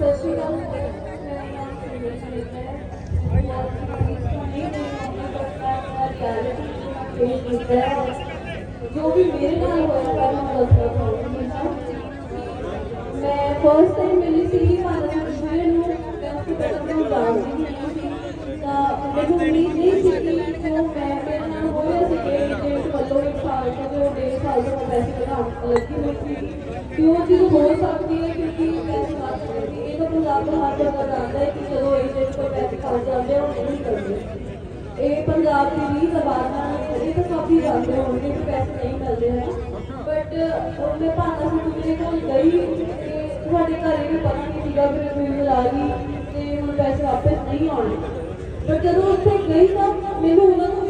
جو بھی میرے نام ہوا میں فرسٹ ٹائم ملی تھی ਆਈਡੀਆ ਹੁੰਦਾ ਸੀ ਪਹਿਲਾਂ ਅਲੱਗ ਹੀ ਹੋਈ ਸੀ ਕਿ ਉਹ ਚੀਜ਼ ਹੋ ਸਕਦੀ ਹੈ ਕਿਉਂਕਿ ਪੈਸੇ ਵੱਧ ਗਏ ਸੀ ਇਹ ਤਾਂ ਪੰਜਾਬ ਦਾ ਹਰ ਜਗ੍ਹਾ ਜਾਂਦਾ ਹੈ ਕਿ ਜਦੋਂ ਇਹ ਜਿਹੜੇ ਕੋਈ ਪੈਸੇ ਖਾ ਜਾਂਦੇ ਆ ਉਹ ਨਹੀਂ ਕਰਦੇ ਇਹ ਪੰਜਾਬ ਦੀ ਵੀ ਜ਼ਬਾਨ ਨਾਲ ਇਹ ਤਾਂ ਸਭ ਹੀ ਜਾਂਦੇ ਹੋਣਗੇ ਕਿ ਪੈਸੇ ਨਹੀਂ ਮਿਲਦੇ ਹੈ ਬਟ ਉਹਨੇ ਭਾਣਾ ਸੀ ਮੇਰੇ ਕੋਲ ਗਈ ਤੇ ਤੁਹਾਡੇ ਘਰੇ ਵੀ ਪਤਾ ਨਹੀਂ ਸੀਗਾ ਕਿ ਮੈਂ ਮੈਨੂੰ ਲਾ ਗਈ ਤੇ ਹੁਣ ਪੈਸੇ ਵਾਪਸ ਨਹੀਂ ਆਉਣੇ ਪਰ ਜਦੋਂ ਉੱਥੇ ਗਈ ਤਾਂ ਮੈਨੂੰ ਉਹਨਾਂ ਨੂੰ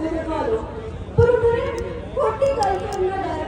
ਦੇ ਨਾਲ ਪਰ ਉਹਨੇ ਕੋਟੀ ਗੱਲ ਕਰਨਾ ਡਰ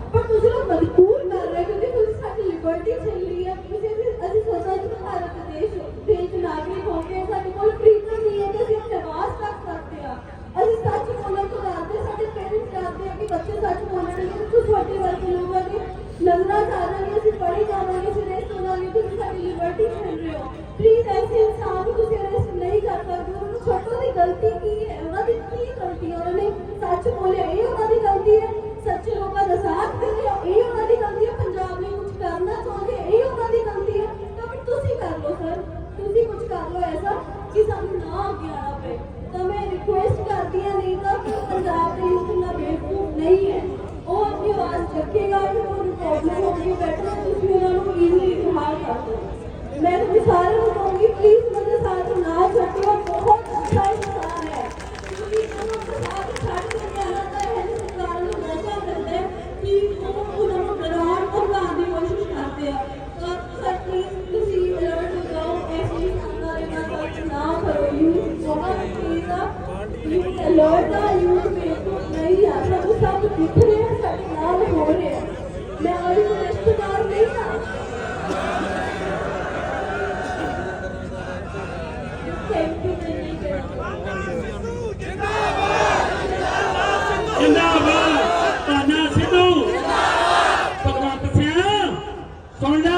गलती की है वह कितनी गलती है उन्होंने सच बोले ये वह गलती है सच्चे लोगों का नजाक कर रहे ये वह गलती है पंजाब ने कुछ करना चाहते ये वह गलती है तो फिर तुम ही कर लो सर तुम ही कुछ कर लो ऐसा कि सब ना आगे आ पे तो मैं रिक्वेस्ट करती है नहीं तो पंजाब ने इतना बेवकूफ नहीं है और भी आवाज चखेगा कि वो रिपोर्ट में बैठे तो उन्होंने इजीली इतिहास कर दो मैं तो सारे लोगों की प्लीज मदद ਦੌਰ ਦਾ ਯੂਥ ਬੇਵਕੂਫ ਨਹੀਂ ਆ ਸਾਨੂੰ ਸਭ ਦਿਖ ਰਿਹਾ ਸਾਡੇ ਨਾਲ ਹੋ ਰਿਹਾ ਮੈਂ ਆਈ ਨੂੰ ਰਿਸ਼ਤੇਦਾਰ ਨਹੀਂ ਆ ਸੁਣ ਲੈ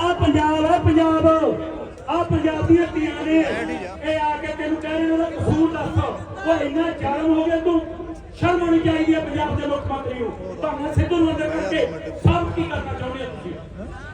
ਆ ਪੰਜਾਬ ਆ ਪੰਜਾਬ ਆ ਪੰਜਾਬ ਦੀਆਂ ਨੇ ਤਾਂ ਇੰਨਾ ਜਾਲਮ ਹੋ ਗਿਆ ਤੂੰ ਸ਼ਰਮ ਹੋਣੀ ਚਾਹੀਦੀ ਹੈ ਪੰਜਾਬ ਦੇ ਮੁੱਖ ਮੰਤਰੀ ਨੂੰ ਤੁਹਾਨੂੰ ਸਿੱਧੂ ਨੂੰ ਅੰਦਰ ਕਰਕੇ ਸਭ ਕੀ ਕਰਨਾ ਚਾਹੁੰਦੇ ਤੁਸੀਂ